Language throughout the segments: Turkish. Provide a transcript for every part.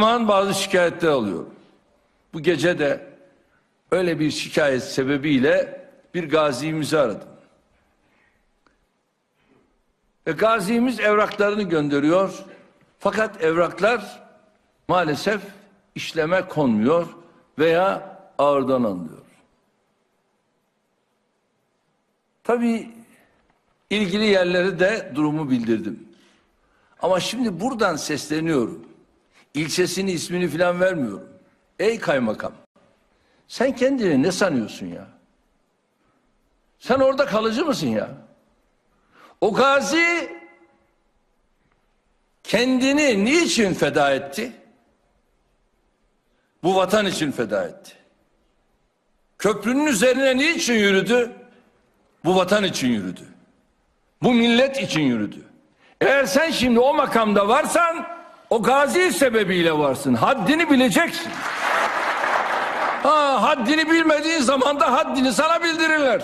zaman bazı şikayetler alıyorum. Bu gece de öyle bir şikayet sebebiyle bir gazimizi aradım. Ve gazimiz evraklarını gönderiyor. Fakat evraklar maalesef işleme konmuyor veya ağırdan alınıyor. Tabii ilgili yerlere de durumu bildirdim. Ama şimdi buradan sesleniyorum. İlçesini ismini filan vermiyorum. Ey kaymakam. Sen kendini ne sanıyorsun ya? Sen orada kalıcı mısın ya? O gazi kendini niçin feda etti? Bu vatan için feda etti. Köprünün üzerine niçin yürüdü? Bu vatan için yürüdü. Bu millet için yürüdü. Eğer sen şimdi o makamda varsan o gazi sebebiyle varsın. Haddini bileceksin. Ha, haddini bilmediğin zaman da haddini sana bildirirler.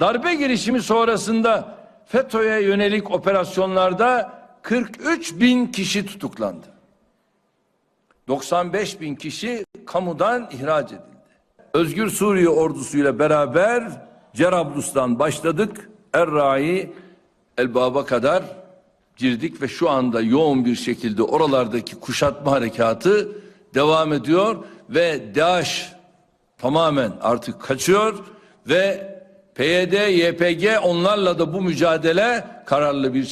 Darbe girişimi sonrasında FETÖ'ye yönelik operasyonlarda 43 bin kişi tutuklandı. 95 bin kişi kamudan ihraç edildi. Özgür Suriye ordusuyla beraber Cerablus'tan başladık. Errai, Elbab'a kadar girdik ve şu anda yoğun bir şekilde oralardaki kuşatma harekatı devam ediyor ve DAEŞ tamamen artık kaçıyor ve PYD, YPG onlarla da bu mücadele kararlı bir